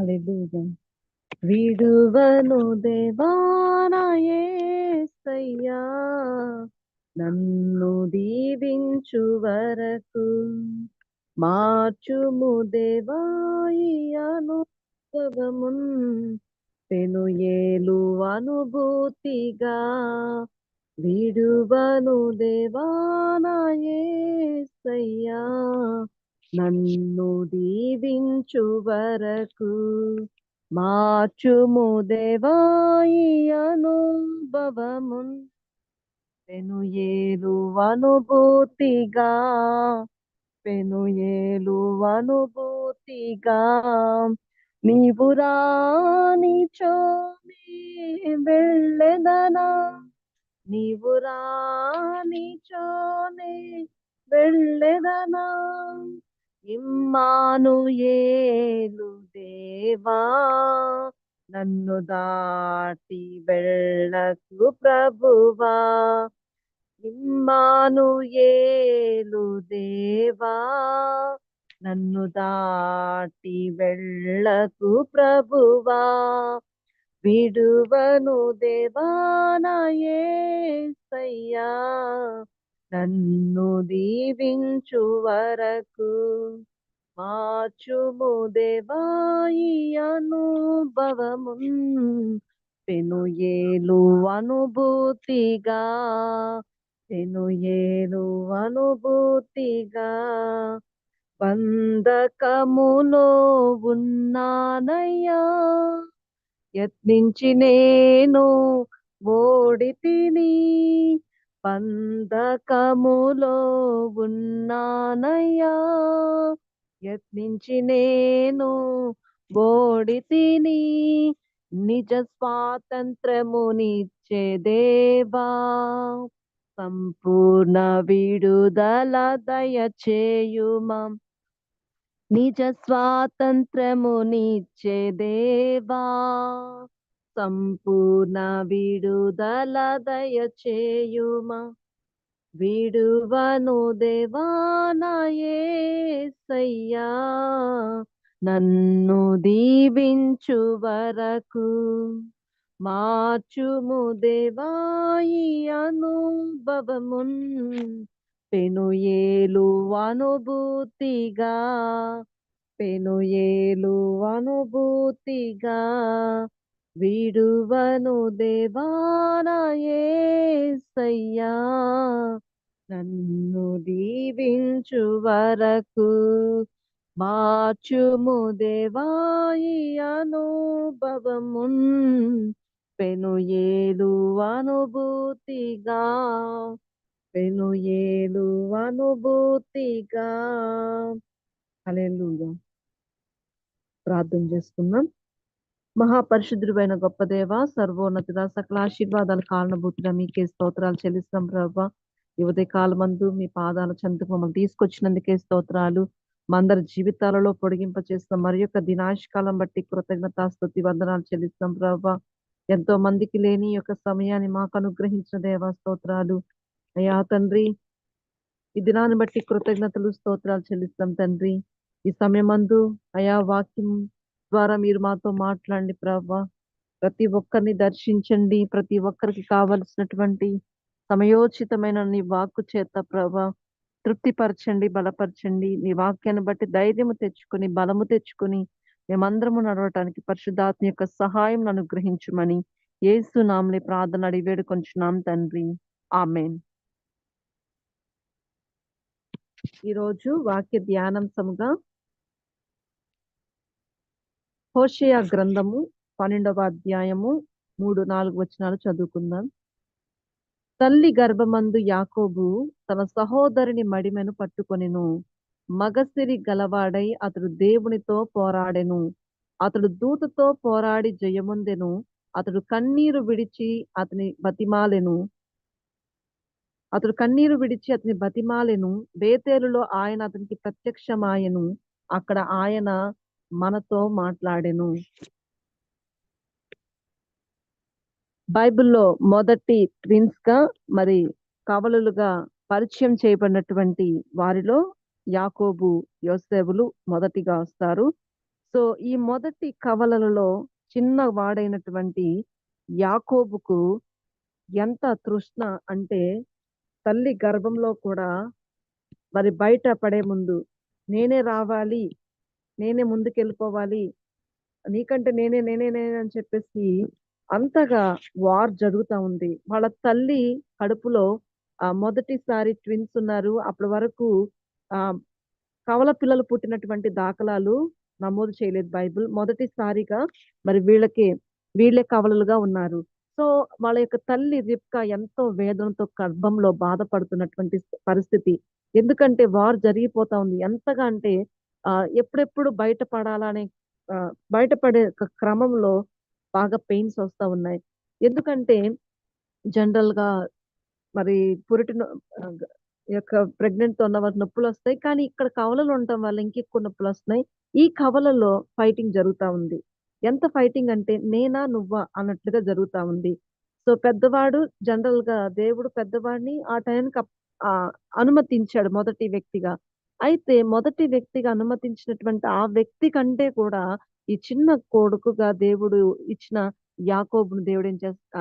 హల్లెలూయా. విడువను దేవానాయేసయ్యా నన్ను దీవించు వరకు. మార్చుము దేవాయి అనుభవమున్ పెను ఏలు అనుభూతిగా. విడువను దేవానాయేసయ్యా నన్ను దీవించు వరకు మార్చుము దేవాయి అనుభవమున్. పెను ఏలు అనుభూతిగా పెను ఏలు అనుభూతిగా నీవు రాని చోనే వెళ్ళెదనా? నీవు రాని చోనే వెళ్ళెదనా? ఇమ్మాను ఏలు దేవా నన్ను దాటి వెళ్ళకు ప్రభువా ఇమ్మాను ఏలు దేవా నన్ను దాటి వెళ్ళకు ప్రభువా విడువను దేవానాయేసయ్యా నన్ను దీవించు వరకు మార్చుము దేవాయి అనుభవము పెను ఏలు అనుభూతిగా పెను ఏలు అనుభూతిగా బంధకములో ఉన్నానయ్యా. యత్నించి నేను ఓడి తిని పందకములో ఉన్నానయ్యా. యత్నించి నేను ఓడి తిని నిజ స్వాతంత్రమునిచ్చే దేవా. సంపూర్ణ విడుదల దయచేయుమా. నిజ స్వాతంత్రమునిచ్చే దేవా. సంపూర్ణ విడుదల దయచేయుమా. విడువను దేవానాయేసయ్యా నన్ను దీవించు వరకు మార్చుము దేవాయి అనుభవమున్. పెను ఏలు అనుభూతిగా పెను ఏలు అనుభూతిగా విడువను దేవానాయేసయ్యా నన్ను దీవించు వరకు మార్చుము దేవాయి అనుభవమున్. పెను ఏలు అనుభూతిగా పెను ఏలు అనుభూతిగా. హల్లెలూయా. ప్రార్థన చేసుకున్నాం మహాపరిశుద్ధుడైన గొప్ప దేవ సర్వోన్నతుడ సకల ఆశీర్వాదాలు కారణభూతుడ మీకే స్తోత్రాలు చెల్లిస్తాం ప్రభా. యువతి కాలమందు మీ పాదాల చెంతకు మమ్మల్ని తీసుకొచ్చినందుకే స్తోత్రాలు. మందరి అందరి జీవితాలలో పొడిగింప చేస్తాం మరి యొక్క దినాశకాలం బట్టి కృతజ్ఞత స్థుతి వందనాలు చెల్లిస్తాం ప్రభా. ఎంతో మందికి లేని ఈ యొక్క సమయాన్ని మాకు అనుగ్రహించిన దేవా స్తోత్రాలు. అయ్యా తండ్రి ఈ దినాన్ని బట్టి కృతజ్ఞతలు స్తోత్రాలు చెల్లిస్తాం తండ్రి. ఈ సమయమందు అయా వాక్యం ద్వారా మీరు మాతో మాట్లాడండి ప్రభా. ప్రతి ఒక్కరిని దర్శించండి. ప్రతి ఒక్కరికి కావలసినటువంటి సమయోచితమైన నీ వాక్కు చేత ప్రభా తృప్తిపరచండి బలపరచండి. నీ వాక్యాన్ని బట్టి ధైర్యము తెచ్చుకొని బలము తెచ్చుకొని మేమందరము నడవటానికి పరిశుద్ధాత్మ యొక్క సహాయం అనుగ్రహించమని ఏసు నామని ప్రార్థన అడివేడు కొంచున్నాం తండ్రి. ఆమెన్. ఈరోజు వాక్య ధ్యానాంశముగా హోషయ గ్రంథము పన్నెండవ అధ్యాయము మూడు నాలుగు వచనాలు చదువుకుందాం. తల్లి గర్భమందు యాకోబు తన సహోదరుని మడిమెను పట్టుకొనెను. మగసిరి గలవాడై అతడు దేవునితో పోరాడెను. అతడు దూతతో పోరాడి జయముందెను. అతడు కన్నీరు విడిచి అతని బతిమాలెను. అతడు కన్నీరు విడిచి అతని బతిమాలెను. బేతేలులో ఆయన అతనికి ప్రత్యక్షమాయను. అక్కడ ఆయన మనతో మాట్లాడెను. బైబిల్లో మొదటి ప్రిన్స్గా మరి కవలులుగా పరిచయం చేయబడినటువంటి వారిలో యాకోబు యోసేవులు మొదటిగా వస్తారు. సో ఈ మొదటి కవలలలో చిన్న వాడైనటువంటి యాకోబుకు ఎంత తృష్ణ అంటే తల్లి గర్భంలో కూడా మరి బయట పడే ముందు నేనే రావాలి నేనే ముందుకెళ్ళిపోవాలి. నీకంటే నేనే నేనే నేనే అని చెప్పేసి అంతగా వార్ జరుగుతా ఉంది. వాళ్ళ తల్లి కడుపులో ఆ మొదటిసారి ట్విన్స్ ఉన్నారు. అప్పటి వరకు ఆ కవల పిల్లలు పుట్టినటువంటి దాఖలాలు నమోదు చేయలేదు బైబిల్. మొదటిసారిగా మరి వీళ్ళకి వీళ్ళే కవలలుగా ఉన్నారు. సో వాళ్ళ యొక్క తల్లి రిప్కా ఎంతో వేదనతో గర్భంలో బాధపడుతున్నటువంటి పరిస్థితి. ఎందుకంటే వార్ జరిగిపోతా ఉంది. ఎంతగా అంటే ఎప్పుడెప్పుడు బయటపడాలనే ఆ, బయటపడే క్రమంలో బాగా పెయిన్స్ వస్తూ ఉన్నాయి. ఎందుకంటే జనరల్గా మరి పురిటి యొక్క ప్రెగ్నెంట్తో ఉన్న వారికి నొప్పులు వస్తాయి. కానీ ఇక్కడ కవలలు ఉండటం వల్ల ఇంకెక్కువ నొప్పులు వస్తున్నాయి. ఈ కవలలో ఫైటింగ్ జరుగుతా ఉంది. ఎంత ఫైటింగ్ అంటే నేనా నువ్వా అన్నట్లుగా జరుగుతా ఉంది. సో పెద్దవాడు జనరల్గా దేవుడు పెద్దవాడిని ఆ టైంకి అనుమతించాడు మొదటి వ్యక్తిగా. అయితే మొదటి వ్యక్తిగా అనుమతించినటువంటి ఆ వ్యక్తి కంటే కూడా ఈ చిన్న కొడుకుగా దేవుడు ఇచ్చిన యాకోబును దేవుడు ఏం చేస్తా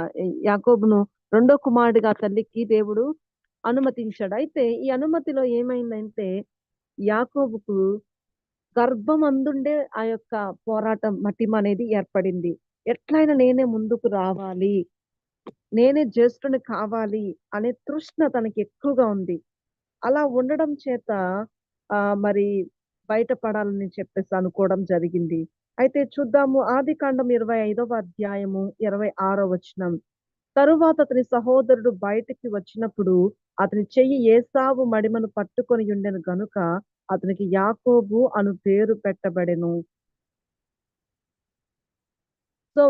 యాకోబును రెండో కుమారుడిగా తల్లికి దేవుడు అనుమతించాడు. అయితే ఈ అనుమతిలో ఏమైందంటే యాకోబుకు గర్భం అందుండే ఆ యొక్క పోరాటం మటిమ అనేది ఏర్పడింది. ఎట్లయినా నేనే ముందుకు రావాలి నేనే జ్యేష్ఠుని కావాలి అనే తృష్ణ తనకి ఎక్కువగా ఉంది. అలా ఉండడం చేత మరి బయటపడాలని చెప్పేసి అనుకోవడం జరిగింది. అయితే చూద్దాము. ఆది కాండం ఇరవై ఐదవ అధ్యాయము ఇరవై ఆరో వచనం. తరువాత అతని సహోదరుడు బయటికి వచ్చినప్పుడు అతని చెయ్యి ఏసావు మడిమను పట్టుకొని ఉండెను గనుక అతనికి యాకోబు అను పేరు పెట్టబడెను. సో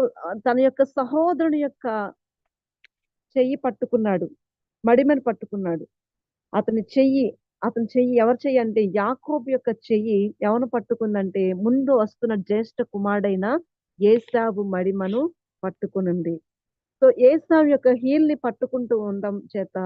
తన యొక్క సహోదరుని యొక్క చెయ్యి పట్టుకున్నాడు. మడిమని పట్టుకున్నాడు. అతని చెయ్యి అతని చెయ్యి ఎవరి చెయ్యి అంటే యాకోబు యొక్క చెయ్యి ఎవరు పట్టుకుందంటే ముందు వస్తున్న జ్యేష్ఠ కుమారుడైన ఏసావు మడిమను పట్టుకునుంది. సో ఏసావు యొక్క హీల్ని పట్టుకుంటూ ఉండడం చేత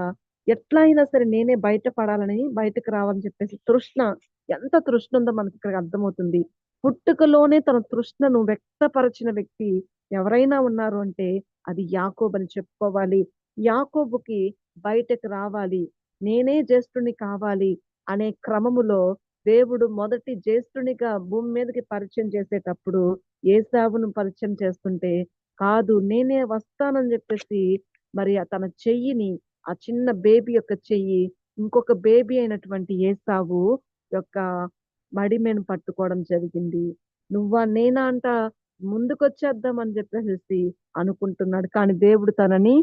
ఎట్లా అయినా సరే నేనే బయటపడాలని బయటకు రావాలని చెప్పేసి తృష్ణ ఎంత తృష్ణ ఉందో మనకి ఇక్కడ అర్థమవుతుంది. పుట్టుకలోనే తన తృష్ణను వ్యక్తపరిచిన వ్యక్తి ఎవరైనా ఉన్నారు అంటే అది యాకోబ్ అని చెప్పుకోవాలి. యాకోబుకి బయటకు రావాలి. నేనే జ్యేష్ఠుని కావాలి అనే క్రమములో దేవుడు మొదటి జ్యేష్ఠునిగా భూమి మీదకి పరిచయం చేసేటప్పుడు ఏసావును పరిచయం చేస్తుంటే కాదు నేనే వస్తానని చెప్పేసి మరి తన చెయ్యిని ఆ చిన్న బేబీ యొక్క చెయ్యి ఇంకొక బేబీ అయినటువంటి ఏసావు యొక్క మడిమెను పట్టుకోవడం జరిగింది. నువ్వా నేనా అంట ముందుకొచ్చేద్దాం అని చెప్పేసి అనుకుంటున్నాడు. కానీ దేవుడు తనని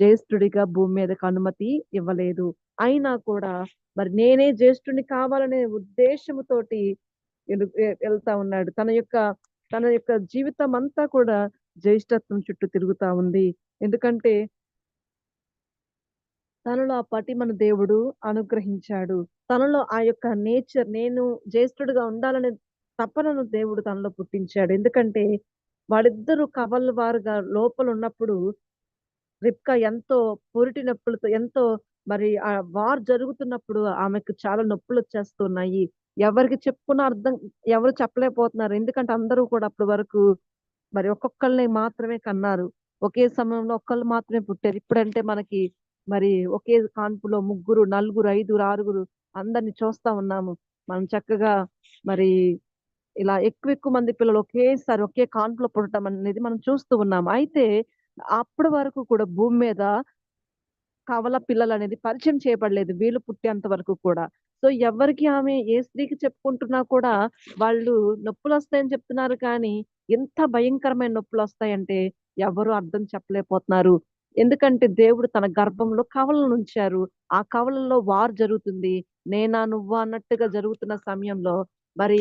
జ్యేష్ఠుడిగా భూమి మీదకి అనుమతి ఇవ్వలేదు. అయినా కూడా మరి నేనే జ్యేష్ఠుని కావాలనే ఉద్దేశముతోటి వెళ్తా ఉన్నాడు. తన యొక్క తన యొక్క జీవితం అంతా కూడా జ్యేష్ఠత్వం చుట్టూ తిరుగుతా ఉంది. ఎందుకంటే తనలో ఆ పటిమన దేవుడు అనుగ్రహించాడు. తనలో ఆ యొక్క నేచర్ నేను జ్యేష్ఠుడిగా ఉండాలనే తపనను దేవుడు తనలో పుట్టించాడు. ఎందుకంటే వాళ్ళిద్దరూ కవల్ వారుగా లోపల ఉన్నప్పుడు రిప్కా ఎంతో పొరిటి నొప్పులతో ఎంతో మరి ఆ వార్ జరుగుతున్నప్పుడు ఆమెకు చాలా నొప్పులు వచ్చేస్తున్నాయి. ఎవరికి చెప్పుకున్న అర్థం ఎవరు చెప్పలేకపోతున్నారు. ఎందుకంటే అందరూ కూడా అప్పటి వరకు మరి ఒక్కొక్కళ్ళని మాత్రమే కన్నారు. ఒకే సమయంలో ఒక్కళ్ళు మాత్రమే పుట్టారు. ఇప్పుడంటే మనకి మరి ఒకే కాన్పులో ముగ్గురు నలుగురు ఐదుగురు ఆరుగురు అందరిని చూస్తా ఉన్నాము. మనం చక్కగా మరి ఇలా ఎక్కువ ఎక్కువ మంది పిల్లలు ఒకేసారి ఒకే కాన్పులో పుట్టడం అనేది మనం చూస్తూ ఉన్నాము. అయితే అప్పటి వరకు కూడా భూమి మీద కవల పిల్లలు అనేది పరిచయం చేయబడలేదు వీళ్ళు పుట్టేంత వరకు కూడా. సో ఎవరికి ఆమె ఏ స్త్రీకి చెప్పుకుంటున్నా కూడా వాళ్ళు నొప్పులు వస్తాయని చెప్తున్నారు కానీ ఎంత భయంకరమైన నొప్పులు వస్తాయంటే ఎవరు అర్థం చెప్పలేకపోతున్నారు. ఎందుకంటే దేవుడు తన గర్భంలో కవలను ఉంచారు. ఆ కవలలో వార్ జరుగుతుంది. నేనా నువ్వా అన్నట్టుగా జరుగుతున్న సమయంలో మరి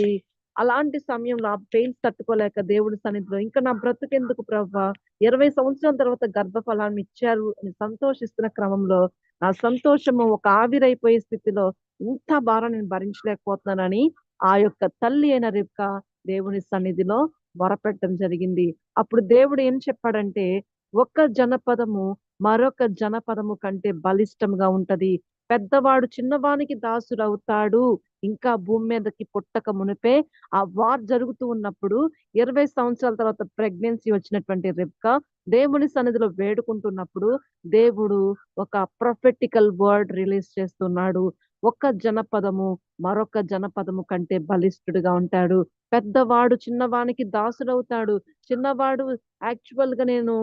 అలాంటి సమయంలో ఆ పెయిన్స్ తట్టుకోలేక దేవుడి సన్నిధిలో ఇంకా నా బ్రతుకెందుకు ప్రభా ఇరవై సంవత్సరాల తర్వాత గర్భఫలాన్ని ఇచ్చారు అని సంతోషిస్తున్న క్రమంలో నా సంతోషము ఒక ఆవిరైపోయే స్థితిలో ఇంత భారం నేను భరించలేకపోతున్నానని ఆ యొక్క తల్లి అయిన రిప్క దేవుని సన్నిధిలో మొరపెట్టడం జరిగింది. అప్పుడు దేవుడు ఏం చెప్పాడంటే ఒక్క జనపదము మరొక జనపదము కంటే బలిష్టంగా ఉంటది. పెద్దవాడు చిన్నవానికి దాసుడవుతాడు. ఇంకా భూమి మీదకి పుట్టక మునిపే ఆ వార్ జరుగుతూ ఉన్నప్పుడు ఇరవై సంవత్సరాల తర్వాత ప్రెగ్నెన్సీ వచ్చినటువంటి రిబ్కా దేవుని సన్నిధిలో వేడుకుంటున్నప్పుడు దేవుడు ఒక ప్రొఫెటికల్ వర్డ్ రిలీజ్ చేస్తున్నాడు. ఒక జనపదము మరొక జనపదము కంటే బలిష్ఠుడుగా ఉంటాడు. పెద్దవాడు చిన్నవానికి దాసుడవుతాడు. చిన్నవాడు యాక్చువల్గా నేను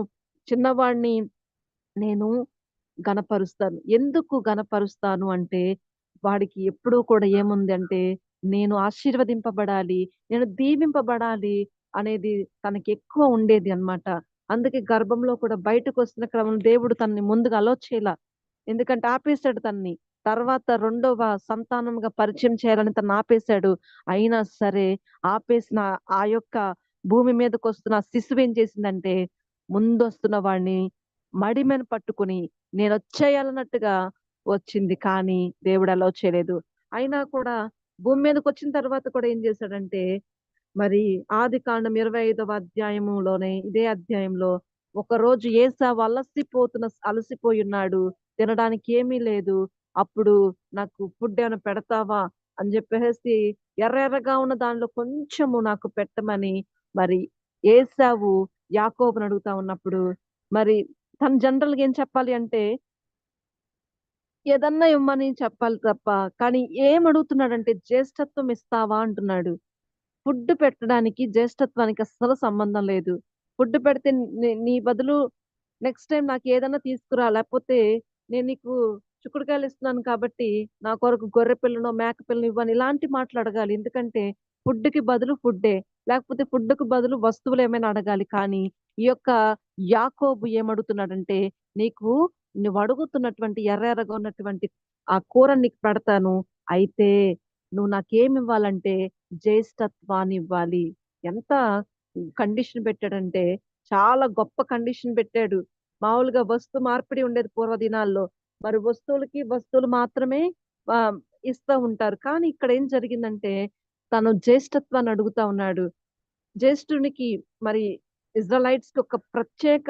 చిన్నవాడిని నేను గనపరుస్తాను. ఎందుకు గనపరుస్తాను అంటే వాడికి ఎప్పుడూ కూడా ఏముంది అంటే నేను ఆశీర్వదింపబడాలి నేను దీవింపబడాలి అనేది తనకి ఎక్కువ ఉండేది అన్నమాట. అందుకే గర్భంలో కూడా బయటకు వస్తున్న క్రమంలో దేవుడు తనని ముందుగా అలోచేలా ఎందుకంటే ఆపేశాడు తన్ని. తర్వాత రెండవ సంతానంగా పరిచయం చేయాలని తను ఆపేశాడు. అయినా సరే ఆపేసిన ఆ యొక్క భూమి మీదకు వస్తున్న శిశువు ఏం చేసిందంటే ముందు వస్తున్న వాడిని మడిమెను పట్టుకుని నేను వచ్చేయాలన్నట్టుగా వచ్చింది. కానీ దేవుడు అలా చేయలేదు. అయినా కూడా భూమి మీదకి వచ్చిన తర్వాత కూడా ఏం చేశాడంటే మరి ఆది కాండం ఇరవై ఐదవ అధ్యాయములోనే ఇదే అధ్యాయంలో ఒక రోజు ఏసావు అలసిపోతున్న అలసిపోయి ఉన్నాడు. తినడానికి ఏమీ లేదు. అప్పుడు నాకు ఫుడ్ ఏమైనా పెడతావా? అని చెప్పేసి ఎర్ర ఎర్రగా ఉన్న దానిలో కొంచెము నాకు పెట్టమని మరి ఏసావు యాకోబుని అడుగుతా ఉన్నప్పుడు మరి తను జనరల్గా ఏం చెప్పాలి అంటే ఏదన్నా ఇవ్వమని చెప్పాలి తప్ప కానీ ఏం అడుగుతున్నాడంటే జ్యేష్ఠత్వం ఇస్తావా? అంటున్నాడు. ఫుడ్ పెట్టడానికి జ్యేష్ఠత్వానికి అస్సలు సంబంధం లేదు. ఫుడ్ పెడితే నీ- నీ బదులు నెక్స్ట్ టైం నాకు ఏదన్నా తీసుకురా లేకపోతే నేను నీకు చిక్కుడుకాయలు ఇస్తున్నాను కాబట్టి నా కొరకు గొర్రె పిల్లను మేక పిల్లను ఇవ్వని ఇలాంటి మాటలు అడగాలి ఎందుకంటే ఫుడ్కి బదులు ఫుడ్డే లేకపోతే ఫుడ్కు బదులు వస్తువులు ఏమైనా అడగాలి. కానీ ఈ యొక్క యాకోబు ఏమడుగుతున్నాడంటే నీకు నువ్వు అడుగుతున్నటువంటి ఎర్ర ఎర్రగా ఉన్నటువంటి ఆ కూర నీకు పెడతాను. అయితే నువ్వు నాకేమి ఇవ్వాలంటే జ్యేష్ఠత్వాన్ని ఇవ్వాలి. ఎంత కండిషన్ పెట్టాడంటే చాలా గొప్ప కండిషన్ పెట్టాడు. మామూలుగా వస్తు మార్పిడి ఉండేది పూర్వ దినాల్లో మరి వస్తువులకి వస్తువులు మాత్రమే ఇస్తూ ఉంటారు. కానీ ఇక్కడ ఏం జరిగిందంటే తను జ్యేష్ఠత్వాన్ని అడుగుతా ఉన్నాడు. జ్యేష్ఠునికి మరి ఇజ్రాలైట్స్కి ఒక ప్రత్యేక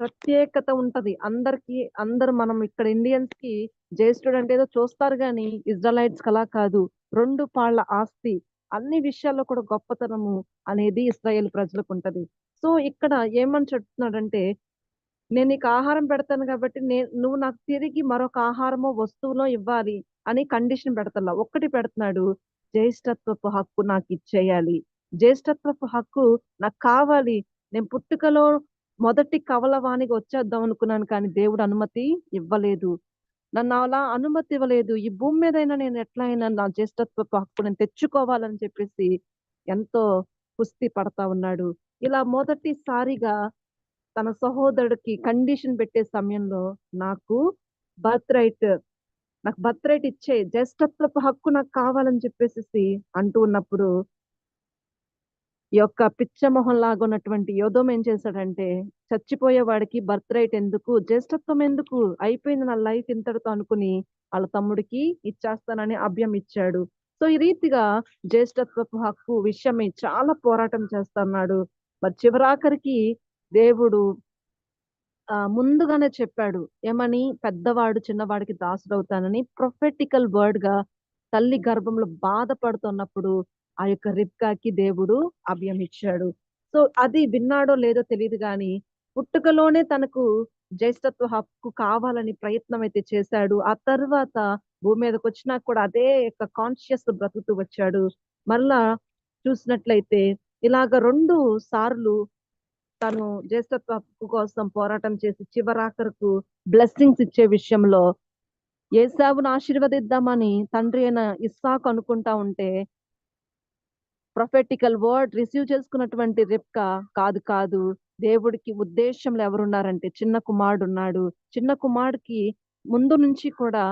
ప్రత్యేకత ఉంటది. అందరికి అందరు మనం ఇక్కడ ఇండియన్స్కి జ్యేష్ఠుడు అంటే ఏదో చూస్తారు కానీ ఇజ్రాలైట్స్ అలా కాదు. రెండు పాళ్ళ ఆస్తి. అన్ని విషయాల్లో కూడా గొప్పతనము అనేది ఇస్రాయేల్ ప్రజలకు ఉంటది. సో ఇక్కడ ఏమని చెప్తున్నాడంటే నేను నీకు ఆహారం పెడతాను కాబట్టి నేను నువ్వు నాకు తిరిగి మరొక ఆహారమో వస్తువులో ఇవ్వాలి అని కండిషన్ పెడతలా. ఒక్కటి పెడుతున్నాడు జ్యేష్ఠత్వపు హక్కు నాకు ఇచ్చేయాలి. జ్యేష్ఠత్వపు హక్కు నాకు కావాలి. నేను పుట్టుకలో మొదటి కవలవానికి వచ్చేద్దాం అనుకున్నాను కానీ దేవుడు అనుమతి ఇవ్వలేదు. నన్ను అలా అనుమతి ఇవ్వలేదు. ఈ భూమి మీదైనా నేను ఎట్లా అయినా నా జ్యేష్ఠత్వపు హక్కు నేను తెచ్చుకోవాలని చెప్పేసి ఎంతో కుస్తీ పడతా ఉన్నాడు. ఇలా మొదటిసారిగా తన సహోదరుడికి కండిషన్ పెట్టే సమయంలో నాకు బర్త్ రైట్ నాకు బర్త్ రైట్ ఇచ్చే జ్యేష్ఠత్వపు హక్కు నాకు కావాలని చెప్పేసి అంటూ ఉన్నప్పుడు ఈ యొక్క పిచ్చమొహం లాగా ఉన్నటువంటి యోధం ఏం చేశాడంటే చచ్చిపోయే వాడికి బర్త్ రైట్ ఎందుకు జ్యేష్ఠత్వం ఎందుకు అయిపోయింది నా లైఫ్ ఇంతటితో అనుకుని వాళ్ళ తమ్ముడికి ఇచ్చేస్తానని అభ్యం ఇచ్చాడు. సో ఈ రీతిగా జ్యేష్ఠత్వపు హక్కు విషయమై చాలా పోరాటం చేస్తున్నాడు. మరి చివరాఖరికి దేవుడు ఆ ముందుగానే చెప్పాడు ఏమని? పెద్దవాడు చిన్నవాడికి దాసుడవుతానని ప్రొఫెటికల్ వర్డ్గా తల్లి గర్భంలో బాధపడుతున్నప్పుడు ఆ యొక్క రిప్కాకి దేవుడు అభయం ఇచ్చాడు. సో అది విన్నాడో లేదో తెలియదు కానీ పుట్టుకలోనే తనకు జ్యేష్ఠత్వ హక్కు కావాలని ప్రయత్నం అయితే చేశాడు. ఆ తర్వాత భూమి మీదకి వచ్చినా కూడా అదే యొక్క కాన్షియస్ బ్రతుకుతూ వచ్చాడు. మరలా చూసినట్లయితే ఇలాగ రెండు సార్లు తను జ్యేష్ఠత్వ హక్కు కోసం పోరాటం చేసి చివరాఖరకు బ్లెస్సింగ్స్ ఇచ్చే విషయంలో ఏసావును ఆశీర్వదిద్దామని తండ్రి అయిన ఇస్సాకు అనుకుంటా ఉంటే ప్రొఫెటికల్ వర్డ్ రిసీవ్ చేసుకున్నటువంటి రిప్కా కాదు కాదు. దేవుడికి ఉద్దేశంలో ఎవరున్నారంటే చిన్న కుమారుడు ఉన్నాడు. చిన్న కుమారుడికి ముందు నుంచి కూడా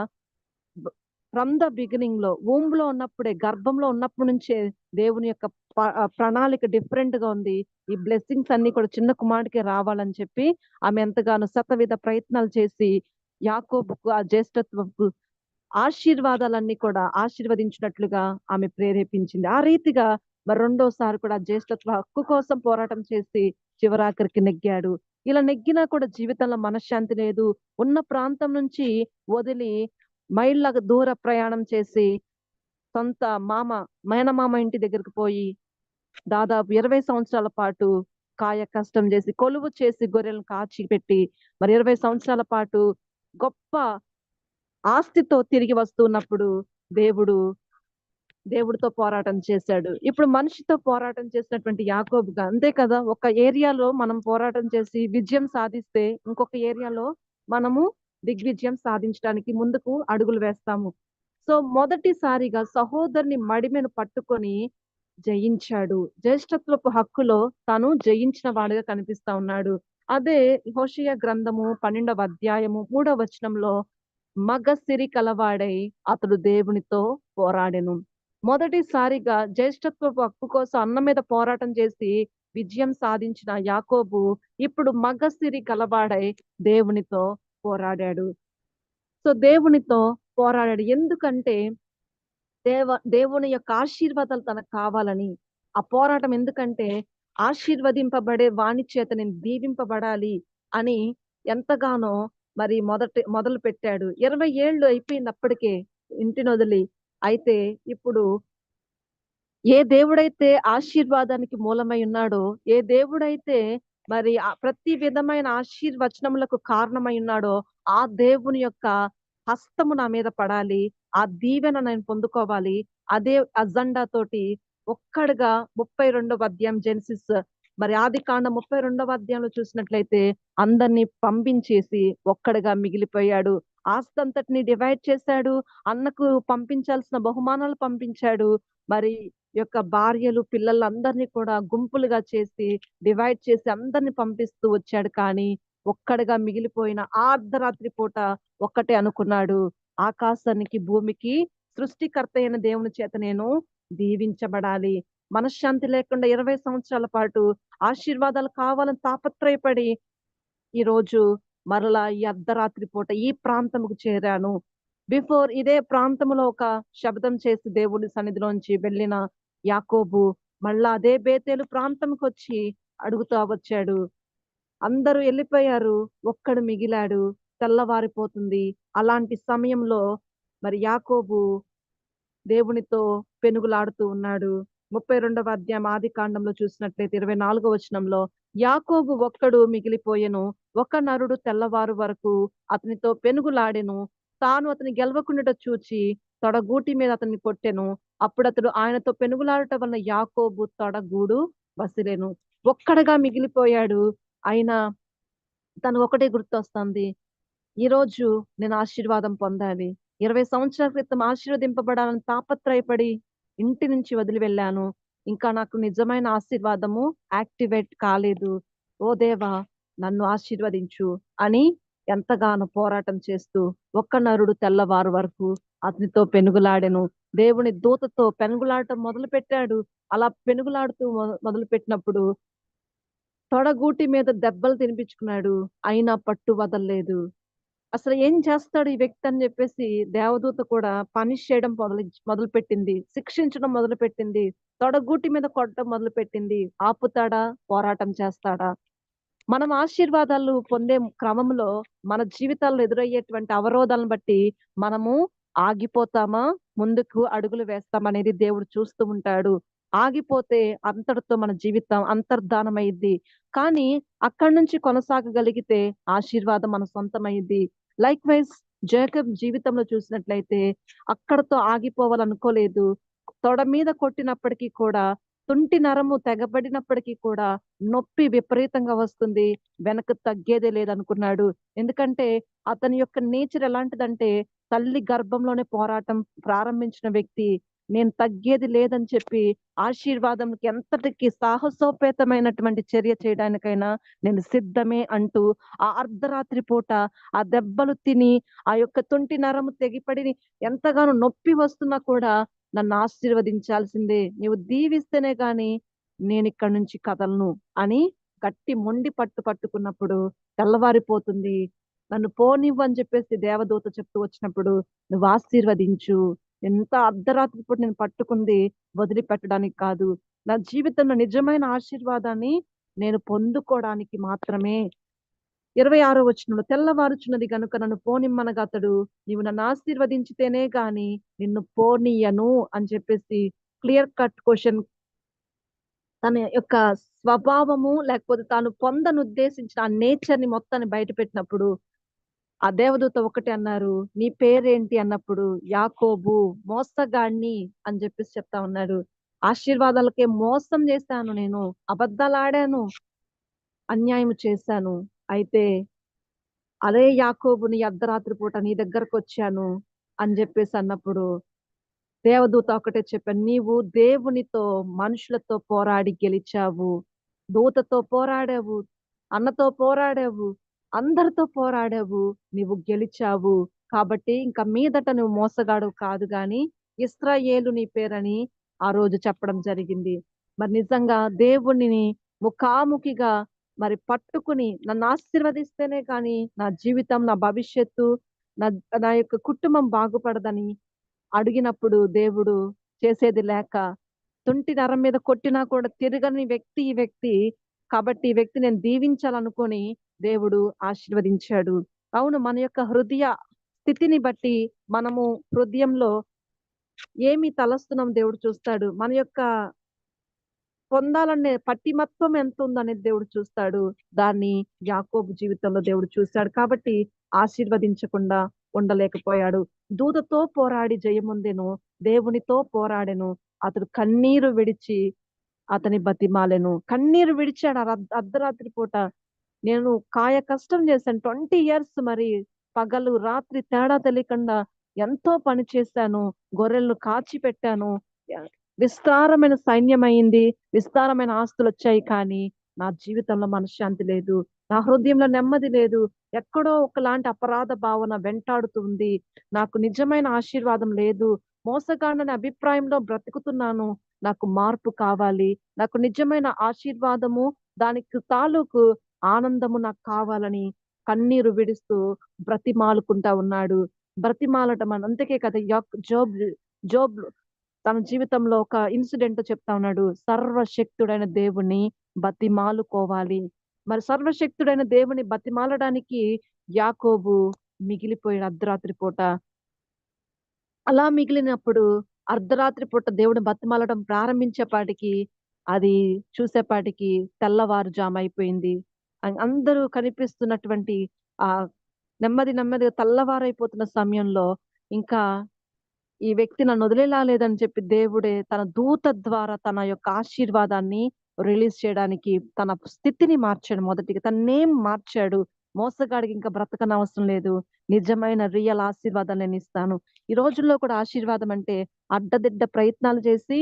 ఫ్రమ్ ద బిగినింగ్లో womb లో ఉన్నప్పుడే గర్భంలో ఉన్నప్పటి నుంచే దేవుని యొక్క ప్రణాళిక డిఫరెంట్గా ఉంది. ఈ బ్లెస్సింగ్స్ అన్ని కూడా చిన్న కుమారుడికి రావాలని చెప్పి ఆమె ఎంతగానో శతవిధ ప్రయత్నాలు చేసి యాకోబుకు ఆ జ్యేష్ఠత్వపు ఆశీర్వాదాలన్నీ కూడా ఆశీర్వదించినట్లుగా ఆమె ప్రేరేపించింది. ఆ రీతిగా మరి రెండోసారి కూడా జ్యేష్ఠత్వ హక్కు కోసం పోరాటం చేసి చివరాఖరికి నెగ్గాడు. ఇలా నెగ్గినా కూడా జీవితంలో మనశ్శాంతి లేదు. ఉన్న ప్రాంతం నుంచి వదిలి మైళ్ళ దూర ప్రయాణం చేసి సొంత మామ మేనమామ ఇంటి దగ్గరికి పోయి దాదాపు ఇరవై సంవత్సరాల పాటు కాయ కష్టం చేసి కొలువు చేసి గొర్రెలను కాచి పెట్టి మరి ఇరవై సంవత్సరాల పాటు గొప్ప ఆస్తితో తిరిగి వస్తున్నప్పుడు దేవుడు దేవుడితో పోరాటం చేశాడు. ఇప్పుడు మనిషితో పోరాటం చేసినటువంటి యాకోబుగా అంతే కదా ఒక ఏరియాలో మనం పోరాటం చేసి విజయం సాధిస్తే ఇంకొక ఏరియాలో మనము దిగ్విజయం సాధించడానికి ముందుకు అడుగులు వేస్తాము. సో మొదటిసారిగా సహోదరుని మడిమెను పట్టుకొని జయించాడు. జ్యేష్ఠత్వపు హక్కులో తాను జయించిన వాడిగా కనిపిస్తా ఉన్నాడు. అదే హోషియ గ్రంథము పన్నెండవ అధ్యాయము మూడవ వచనంలో మగ సిరి కలవాడై అతడు దేవునితో పోరాడెను. మొదటిసారిగా జ్యేష్ఠత్వపు హక్కు కోసం అన్న మీద పోరాటం చేసి విజయం సాధించిన యాకోబు ఇప్పుడు మగ సిరి కలవాడై దేవునితో పోరాడాడు. సో దేవునితో పోరాడాడు. ఎందుకంటే దేవ దేవుని యొక్క ఆశీర్వాదాలు తనకు కావాలని. ఆ పోరాటం ఎందుకంటే ఆశీర్వదింపబడే వాణి చేత నేను దీవింపబడాలి అని ఎంతగానో మరి మొదటి మొదలు పెట్టాడు. ఇరవై ఏళ్ళు అయిపోయినప్పటికే ఇంటిని వదిలి అయితే ఇప్పుడు ఏ దేవుడైతే ఆశీర్వాదానికి మూలమై ఉన్నాడో ఏ దేవుడైతే మరి ఆ ప్రతి విధమైన ఆశీర్వచనములకు కారణమై ఉన్నాడో ఆ దేవుని యొక్క హస్తము నా మీద పడాలి. ఆ దీవెన నేను పొందుకోవాలి. అదే అజెండా తోటి ఒక్కడుగా ముప్పై రెండవ అధ్యాయం జెన్సిస్ మరి ఆది కాండ ముప్పై రెండవ అధ్యాయంలో చూసినట్లయితే అందరినీ పంపించేసి ఒక్కడుగా మిగిలిపోయాడు. ఆస్తి అంతటిని డివైడ్ చేశాడు. అన్నకు పంపించాల్సిన బహుమానాలు పంపించాడు. మరి యొక్క భార్యలు పిల్లలందరినీ కూడా గుంపులుగా చేసి డివైడ్ చేసి అందరిని పంపిస్తూ వచ్చాడు. కానీ ఒక్కడిగా మిగిలిపోయిన అర్ధరాత్రి పూట ఒక్కటే అనుకున్నాడు. ఆకాశానికి భూమికి సృష్టికర్త అయిన దేవుని చేత నేను దీవించబడాలి. మనశ్శాంతి లేకుండా ఇరవై సంవత్సరాల పాటు ఆశీర్వాదాలు కావాలని తాపత్రయపడి ఈ రోజు మరలా ఈ అర్ధరాత్రి పూట ఈ ప్రాంతముకు చేరాను. బిఫోర్ ఇదే ప్రాంతంలో ఒక శబ్దం చేసి దేవుడి సన్నిధిలోంచి వెళ్ళిన యాకోబు మళ్ళా అదే బేతేలు ప్రాంతంకి వచ్చి అడుగుతా వచ్చాడు. అందరూ వెళ్ళిపోయారు. ఒక్కడు మిగిలాడు. తెల్లవారిపోతుంది. అలాంటి సమయంలో మరి యాకోబు దేవునితో పెనుగులాడుతూ ఉన్నాడు. ముప్పై రెండవ అధ్యాయం ఆది కాండంలో చూసినట్లయితే ఇరవై నాలుగో వచనంలో యాకోబు ఒక్కడు మిగిలిపోయెను. ఒక నరుడు తెల్లవారు వరకు అతనితో పెనుగులాడెను. తాను అతని గెలవకుండా చూచి తొడగూటి మీద అతన్ని కొట్టెను. అప్పుడు అతడు ఆయనతో పెనుగులాడటం వల్ల యాకోబు తొడగూడు బసిలేను. ఒక్కడగా మిగిలిపోయాడు. అయినా తను ఒకటే గుర్తొస్తుంది. ఈ రోజు నేను ఆశీర్వాదం పొందాలి. ఇరవై సంవత్సరాల క్రితం ఆశీర్వదింపబడాలని తాపత్రయపడి ఇంటి నుంచి వదిలి వెళ్ళాను. ఇంకా నాకు నిజమైన ఆశీర్వాదము యాక్టివేట్ కాలేదు. ఓ దేవా నన్ను ఆశీర్వదించు అని ఎంతగానో పోరాటం చేస్తూ ఒక్క నరుడు తెల్లవారు వరకు అతనితో పెనుగులాడెను. దేవుని దూతతో పెనుగులాడటం మొదలు పెట్టాడు అలా పెనుగులాడుతూ మొదలు పెట్టినప్పుడు తొడగూటి మీద దెబ్బలు తినిపించుకున్నాడు. అయినా పట్టు వదలలేదు. అసలు ఏం చేస్తాడు ఈ వ్యక్తి అని చెప్పేసి దేవదూత కూడా పనిష్ చేయడం మొదలు మొదలు పెట్టింది శిక్షించడం మొదలు పెట్టింది తొడగూటి మీద కొట్టడం మొదలు పెట్టింది ఆపుతాడా? పోరాటం చేస్తాడా? మనం ఆశీర్వాదాలు పొందే క్రమంలో మన జీవితాల్లో ఎదురయ్యేటువంటి అవరోధాలను బట్టి మనము ఆగిపోతామా? ముందుకు అడుగులు వేస్తామనేది దేవుడు చూస్తూ ఉంటాడు. ఆగిపోతే అంతటితో మన జీవితం అంతర్ధానమైంది కానీ అక్కడి నుంచి కొనసాగగలిగితే ఆశీర్వాదం మన సొంతమైంది లైక్ వైజ్ జేకబ్ జీవితంలో చూసినట్లయితే అక్కడతో ఆగిపోవాలనుకోలేదు. తొడ మీద కొట్టినప్పటికీ కూడా తుంటి నరము తెగబడినప్పటికీ కూడా నొప్పి విపరీతంగా వస్తుంది. వెనక తగ్గేదే లేదనుకున్నాడు. ఎందుకంటే అతని యొక్క నేచర్ ఎలాంటిదంటే తల్లి గర్భంలోనే పోరాటం ప్రారంభించిన వ్యక్తి. నేను తగ్గేది లేదని చెప్పి ఆశీర్వాదంకి ఎంతటికి సాహసోపేతమైనటువంటి చర్య చేయడానికైనా నేను సిద్ధమే అంటూ ఆ అర్ధరాత్రి పూట ఆ దెబ్బలు తిని ఆ యొక్క తుంటి నరము తెగిపడి ఎంతగానో నొప్పి వస్తున్నా కూడా నన్ను ఆశీర్వదించాల్సిందే. నీవు దీవిస్తేనే కానీ నేను ఇక్కడి నుంచి కదలను అని గట్టి మొండి పట్టు పట్టుకున్నప్పుడు తెల్లవారిపోతుంది. నన్ను పోనివ్వని చెప్పేసి దేవదూత చెప్తూ వచ్చినప్పుడు నువ్వు ఆశీర్వదించు. ఎంత అర్ధరాత్రి పూట నేను పట్టుకుంది వదిలిపెట్టడానికి కాదు. నా జీవితంలో నిజమైన ఆశీర్వాదాన్ని నేను పొందుకోవడానికి మాత్రమే ఇరవై ఆరో వచనంలో తెల్లవారుచున్నది గనుక నన్ను పోనిమ్మనగా అతడు నీవు నన్ను ఆశీర్వదించితేనే గాని నిన్ను పోనీయను అని చెప్పేసి క్లియర్ కట్ క్వశ్చన్ తన యొక్క స్వభావము లేకపోతే తాను పొందను ఉద్దేశించిన ఆ నేచర్ని మొత్తాన్ని బయట పెట్టినప్పుడు ఆ దేవదూత ఒకటి అన్నారు నీ పేరేంటి? అన్నప్పుడు యాకోబు మోసగాణ్ణి అని చెప్పేసి చెప్తా ఉన్నాడు. ఆశీర్వాదాలకే మోసం చేశాను నేను అబద్ధాలు ఆడాను అన్యాయం చేశాను అయితే అదే యాకోబుని అర్ధరాత్రి పూట నీ దగ్గరకు వచ్చాను అని చెప్పేసి అన్నప్పుడు దేవదూత ఒకటే చెప్పాను నీవు దేవునితో మనుషులతో పోరాడి గెలిచావు దూతతో పోరాడావు అన్నతో పోరాడావు అందరితో పోరాడావు నీవు గెలిచావు. కాబట్టి ఇంకా మీదట నువ్వు మోసగాడు కాదు గాని ఇస్రాయేలు నీ పేరని ఆ రోజు చెప్పడం జరిగింది. మరి నిజంగా దేవుణ్ణి ముఖాముఖిగా మరి పట్టుకుని నన్ను ఆశీర్వదిస్తేనే కానీ నా జీవితం నా భవిష్యత్తు నా నా యొక్క కుటుంబం బాగుపడదని అడిగినప్పుడు దేవుడు చేసేది లేక తుంటి నరం మీద కొట్టినా కూడా తిరగని వ్యక్తి ఈ వ్యక్తి. కాబట్టి ఈ వ్యక్తి నేను దీవించాలనుకొని దేవుడు ఆశీర్వదించాడు. అవును మన యొక్క హృదయ స్థితిని బట్టి మనము హృదయంలో ఏమి తలస్తున్నాం దేవుడు చూస్తాడు. మన యొక్క పొందాలనే పట్టిమత్వం ఎంత ఉందనేది దేవుడు చూస్తాడు. దాన్ని యాకోబు జీవితంలో దేవుడు చూస్తాడు కాబట్టి ఆశీర్వదించకుండా ఉండలేకపోయాడు. దూతతో పోరాడి జయముందెను దేవునితో పోరాడెను అతడు కన్నీరు విడిచి అతని బతిమాలెను. కన్నీరు విడిచాడు అర్ధరాత్రి పూట నేను కాయ కష్టం చేశాను. ట్వంటీ ఇయర్స్ మరి పగలు రాత్రి తేడా తెలియకుండా ఎంతో పని చేశాను. గొర్రెలను కాచి పెట్టాను. విస్తారమైన సైన్యం అయింది విస్తారమైన ఆస్తులు వచ్చాయి కానీ నా జీవితంలో మనశ్శాంతి లేదు నా హృదయంలో నెమ్మది లేదు. ఎక్కడో ఒకలాంటి అపరాధ భావన వెంటాడుతుంది నాకు నిజమైన ఆశీర్వాదం లేదు. మోసగాడని అభిప్రాయంలో బ్రతుకుతున్నాను. నాకు మార్పు కావాలి. నాకు నిజమైన ఆశీర్వాదము దానికి తాలూకు ఆనందము నాకు కావాలని కన్నీరు విడుస్తూ బ్రతిమాలుకుంటా ఉన్నాడు. బ్రతిమాలటం అని అంతకే కదా యాక్- జోబ్ జోబ్ తన జీవితంలో ఒక ఇన్సిడెంట్ చెప్తా ఉన్నాడు. సర్వశక్తుడైన దేవుణ్ణి బతిమాలుకోవాలి. మరి సర్వశక్తుడైన దేవుని బతిమాలడానికి యాకోబు మిగిలిపోయిన అర్ధరాత్రి పూట. అలా మిగిలినప్పుడు అర్ధరాత్రి పూట దేవుని బతిమాలడం ప్రారంభించేపాటికి అది చూసేపాటికి తెల్లవారుజాము అయిపోయింది. అందరూ కనిపిస్తున్నటువంటి ఆ నెమ్మది నెమ్మదిగా తెల్లవారైపోతున్న సమయంలో ఇంకా ఈ వ్యక్తి నన్ను వదిలేలా లేదని చెప్పి దేవుడే తన దూత ద్వారా తన యొక్క ఆశీర్వాదాన్ని రిలీజ్ చేయడానికి తన స్థితిని మార్చాడు మొదటిగా. తన నేమ్ మార్చాడు. మోసగాడికి ఇంకా బ్రతకన అవసరం లేదు. నిజమైన రియల్ ఆశీర్వాదాన్ని నేను ఇస్తాను. ఈ రోజుల్లో కూడా ఆశీర్వాదం అంటే అడ్డదిడ్డ ప్రయత్నాలు చేసి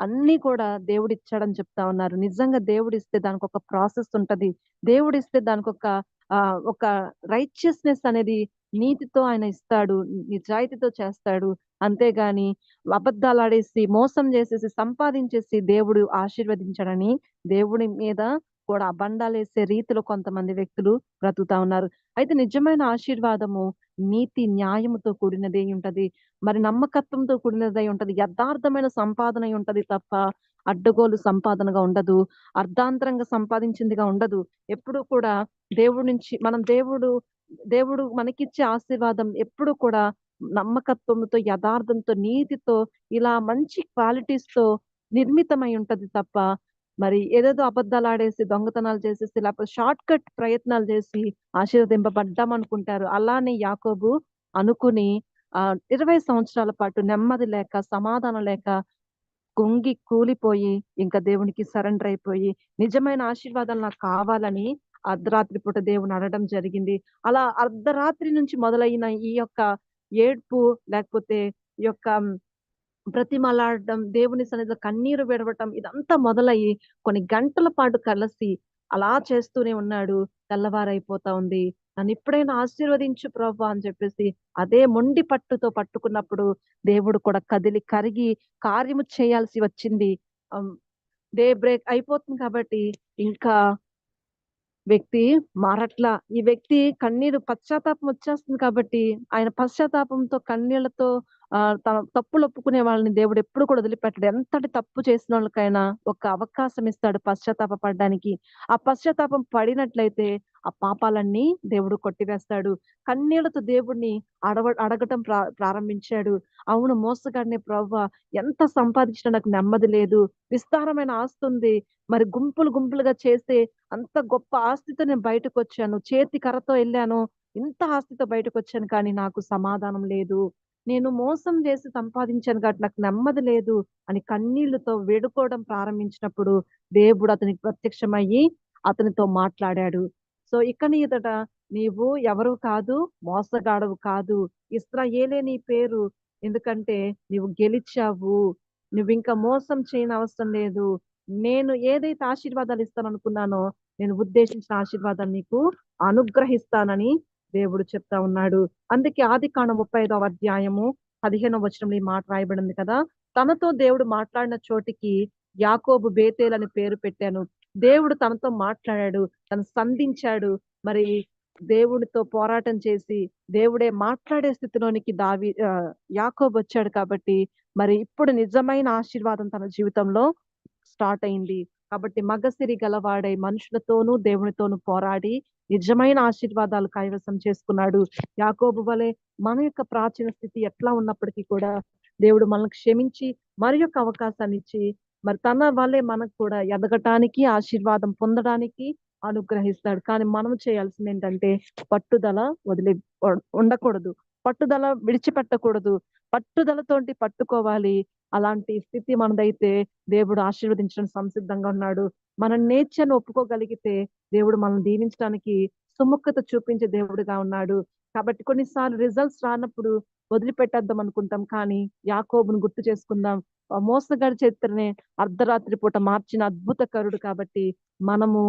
అన్ని కూడా దేవుడు ఇచ్చాడని చెప్తా ఉన్నారు. నిజంగా దేవుడు ఇస్తే దానికి ఒక ప్రాసెస్ ఉంటది. దేవుడు ఇస్తే దానికి ఒక ఆ ఒక రైచియస్నెస్ అనేది నీతితో ఆయన ఇస్తాడు. నిజాయితీతో చేస్తాడు. అంతేగాని అబద్ధాలు ఆడేసి మోసం చేసేసి సంపాదించేసి దేవుడు ఆశీర్వదించాడని దేవుడి మీద కూడా అబండాలేసే రీతిలో కొంతమంది వ్యక్తులు బ్రతుకుతా ఉన్నారు. అయితే నిజమైన ఆశీర్వాదము నీతి న్యాయముతో కూడినదే ఉంటది. మరి నమ్మకత్వంతో కూడినదై ఉంటది. యథార్థమైన సంపాదన అయి ఉంటది తప్ప అడ్డగోలు సంపాదనగా ఉండదు. అర్ధాంతరంగా సంపాదించిందిగా ఉండదు. ఎప్పుడు కూడా దేవుడి నుంచి మనం దేవుడు దేవుడు మనకిచ్చే ఆశీర్వాదం ఎప్పుడు కూడా నమ్మకత్వంతో యథార్థంతో నీతితో ఇలా మంచి క్వాలిటీస్తో నిర్మితమై ఉంటది తప్ప మరి ఏదేదో అబద్ధాలు ఆడేసి దొంగతనాలు చేసేసి లేకపోతే షార్ట్ కట్ ప్రయత్నాలు చేసి ఆశీర్వదింపబడ్డాం అనుకుంటారు అలానే యాకోబు అనుకుని ఆ ఇరవై సంవత్సరాల పాటు నెమ్మది లేక సమాధానం లేక కుంగి కూలిపోయి ఇంకా దేవునికి సరెండర్ అయిపోయి నిజమైన ఆశీర్వాదాలు నాకు కావాలని అర్ధరాత్రి పూట దేవుని అడగడం జరిగింది. అలా అర్ధరాత్రి నుంచి మొదలైన ఈ యొక్క ఏడ్పు లేకపోతే ఈ యొక్క బ్రతిమలాడడం దేవుని సన్నిధిలో కన్నీరు విడవటం ఇదంతా మొదలయ్యి కొన్ని గంటల పాటు కలిసి అలా చేస్తూనే ఉన్నాడు. తెల్లవారైపోతా ఉంది. నన్ను ఎప్పుడైనా ఆశీర్వదించు ప్రభు అని చెప్పేసి అదే మొండి పట్టుతో పట్టుకున్నప్పుడు దేవుడు కూడా కదిలి కరిగి కార్యము చేయాల్సి వచ్చింది. డే బ్రేక్ అయిపోతుంది కాబట్టి ఇంకా వ్యక్తి మారట్లా. ఈ వ్యక్తి కన్నీరు పశ్చాత్తాపం వచ్చేస్తుంది కాబట్టి ఆయన పశ్చాత్తాపంతో కన్నీళ్ళతో తన తప్పులు ఒప్పుకునే వాళ్ళని దేవుడు ఎప్పుడు కూడా వదిలిపెట్టడు. ఎంతటి తప్పు చేసిన వాళ్ళకైనా ఒక అవకాశం ఇస్తాడు పశ్చాత్తాప పడడానికి. ఆ పశ్చాత్తాపం పడినట్లయితే ఆ పాపాలన్నీ దేవుడు కొట్టివేస్తాడు. కన్నీళ్ళతో దేవుడిని అడవ అడగటం ప్రా ప్రారంభించాడు. అవును మోసగాడిని ప్రవ్వ ఎంత సంపాదించినా నాకు నెమ్మది లేదు. విస్తారమైన ఆస్తి ఉంది. మరి గుంపులు గుంపులుగా చేస్తే అంత గొప్ప ఆస్తితో నేను బయటకు వచ్చాను చేతి కర్రతో వెళ్ళాను. ఇంత ఆస్తితో బయటకు వచ్చాను కానీ నాకు సమాధానం లేదు. నేను మోసం చేసి సంపాదించాను కాబట్టి నాకు నెమ్మది లేదు అని కన్నీళ్ళతో వేడుకోవడం ప్రారంభించినప్పుడు దేవుడు అతనికి ప్రత్యక్షమయ్యి అతనితో మాట్లాడాడు. సో ఇక ఎదుట నీవు ఎవరు కాదు మోసగాడవు కాదు ఇస్రాయేలే నీ పేరు ఎందుకంటే నీవు గెలిచావు నువ్వు ఇంకా మోసం చేయని అవసరం లేదు నేను ఏదైతే ఆశీర్వాదాలు ఇస్తాను అనుకున్నానో నేను ఉద్దేశించిన ఆశీర్వాదాన్ని నీకు అనుగ్రహిస్తానని దేవుడు చెప్తా ఉన్నాడు. అందుకే ఆది కాండ ముప్పై ఐదవ అధ్యాయము పదిహేనవ వచనంలో ఈ మాట రాయబడింది కదా? తనతో దేవుడు మాట్లాడిన చోటికి యాకోబు బేతేల్ అని పేరు పెట్టాను. దేవుడు తనతో మాట్లాడాడు తను సంధించాడు. మరి దేవుడితో పోరాటం చేసి దేవుడే మాట్లాడే స్థితిలోనికి దావి యాకోబు వచ్చాడు కాబట్టి మరి ఇప్పుడు నిజమైన ఆశీర్వాదం తన జీవితంలో స్టార్ట్ అయింది. కాబట్టి మగసిరి గలవాడై మనుషులతోనూ దేవునితోనూ పోరాడి నిజమైన ఆశీర్వాదాలు కైవసం చేసుకున్నాడు. యాకోబు వలె మన యొక్క ప్రాచీన స్థితి ఎట్లా ఉన్నప్పటికీ కూడా దేవుడు మనల్ని క్షమించి మరి యొక్క అవకాశాన్ని ఇచ్చి మరి తన వల్లే మనకు కూడా ఎదగటానికి ఆశీర్వాదం పొందడానికి అనుగ్రహిస్తాడు. కానీ మనం చేయాల్సింది ఏంటంటే పట్టుదల వదిలి ఉండకూడదు. పట్టుదల విడిచిపెట్టకూడదు. పట్టుదలతోటి పట్టుకోవాలి. అలాంటి స్థితి మనదైతే దేవుడు ఆశీర్వదించడం సంసిద్ధంగా ఉన్నాడు. మన నేచర్ను ఒప్పుకోగలిగితే దేవుడు మనం దీవించడానికి సుముఖత చూపించే దేవుడుగా ఉన్నాడు. కాబట్టి కొన్నిసార్లు రిజల్ట్స్ రానప్పుడు వదిలిపెట్టేద్దాం అనుకుంటాం. కానీ యాకోబును గుర్తు చేసుకుందాం. మోసగాడి చరిత్రనే అర్ధరాత్రి పూట మార్చిన అద్భుతకరుడు కాబట్టి మనము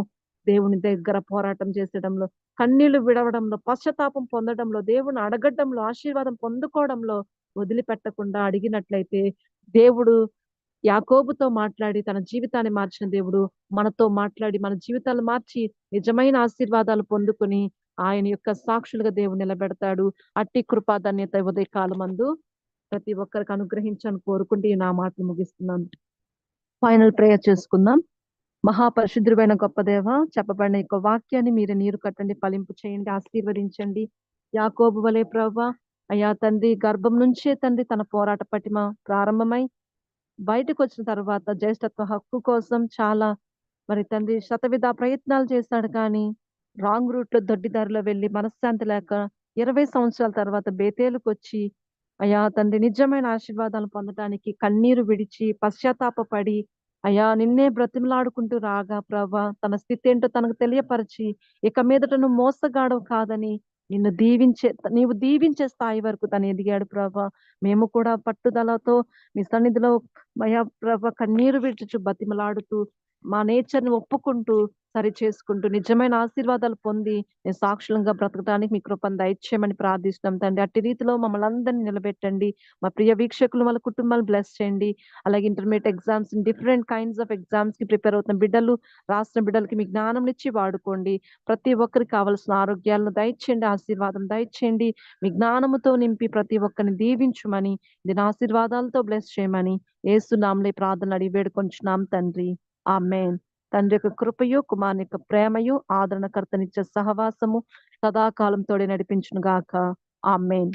దేవుని దగ్గర పోరాటం చేసడంలో కన్నీళ్ళు విడవడంలో పశ్చాత్తాపం పొందడంలో దేవుని అడగడంలో ఆశీర్వాదం పొందుకోవడంలో వదిలిపెట్టకుండా అడిగినట్లయితే దేవుడు యాకోబుతో మాట్లాడి తన జీవితాన్ని మార్చిన దేవుడు మనతో మాట్లాడి మన జీవితాలు మార్చి నిజమైన ఆశీర్వాదాలు పొందుకుని ఆయన యొక్క సాక్షులుగా దేవుడు నిలబెడతాడు. అట్టి కృపాధన్యత ఉదయ కాలమందు ప్రతి ఒక్కరికి అనుగ్రహించని కోరుకుంటే నా మాటలు ముగిస్తున్నాను. ఫైనల్ ప్రేయర్ చేసుకుందాం. మహాపరిశుద్ధుడైన గొప్ప దేవ చెప్పబడిన యొక్క వాక్యాన్ని మీరు నీరు కట్టండి ఫలింపు చేయండి ఆశీర్వదించండి. యాకోబు వలే ప్రభా అయ్యా తండ్రి గర్భం నుంచే తండ్రి తన పోరాట పటిమ ప్రారంభమై బయటకు వచ్చిన తర్వాత జ్యేష్ఠత్వ హక్కు కోసం చాలా మరి తండ్రి శతవిధ ప్రయత్నాలు చేశాడు కానీ రాంగ్ రూట్లో దొడ్డిదారిలో వెళ్ళి మనశ్శాంతి లేక ఇరవై సంవత్సరాల తర్వాత బేతేలుకు వచ్చి అయ్యా తండ్రి నిజమైన ఆశీర్వాదాలు పొందడానికి కన్నీరు విడిచి పశ్చాత్తాపడి అయ్యా! నిన్నే బ్రతిమలాడుకుంటూ రాగా ప్రభా తన స్థితి ఏంటో తనకు తెలియపరిచి ఇక మీదట నువ్వు మోసగాడవు కాదని నిన్ను దీవించే నీవు దీవించే స్థాయి వరకు తను ఎదిగాడు ప్రభా మేము కూడా పట్టుదలతో మీ సన్నిధిలో మయా ప్రభ కన్నీరు విడుచు బతిమలాడుతూ మా నేచర్ని ఒప్పుకుంటూ సరి చేసుకుంటూ నిజమైన ఆశీర్వాదాలు పొంది నేను సాక్షులంగా బ్రతకడానికి మీ కృపను దయచేయమని ప్రార్థిస్తున్నాం తండ్రి. అట్టి రీతిలో మమ్మల్ని అందరినీ నిలబెట్టండి. మా ప్రియ వీక్షకులు వాళ్ళ కుటుంబాలు బ్లెస్ చేయండి. అలాగే intermediate exams different kinds of ఎగ్జామ్స్కి ప్రిపేర్ అవుతున్న బిడ్డలు రాసిన బిడ్డలకి మీ జ్ఞానం ఇచ్చి వాడుకోండి. ప్రతి ఒక్కరికి కావాల్సిన ఆరోగ్యాలను దయచేయండి ఆశీర్వాదం దయచేయండి. మీ జ్ఞానముతో నింపి ప్రతి ఒక్కరిని దీవించుమని దీని ఆశీర్వాదాలతో బ్లెస్ చేయమని ఏసునాంలే ప్రార్థనలు అడిగి వేడుకొంచున్నాం తండ్రి. ఆ మేన్ తండ్రి యొక్క కృపయు కుమారుని యొక్క ప్రేమయు ఆదరణకర్తనిచ్చే సహవాసము సదాకాలం తోడే నడిపించును గాక ఆ మేన్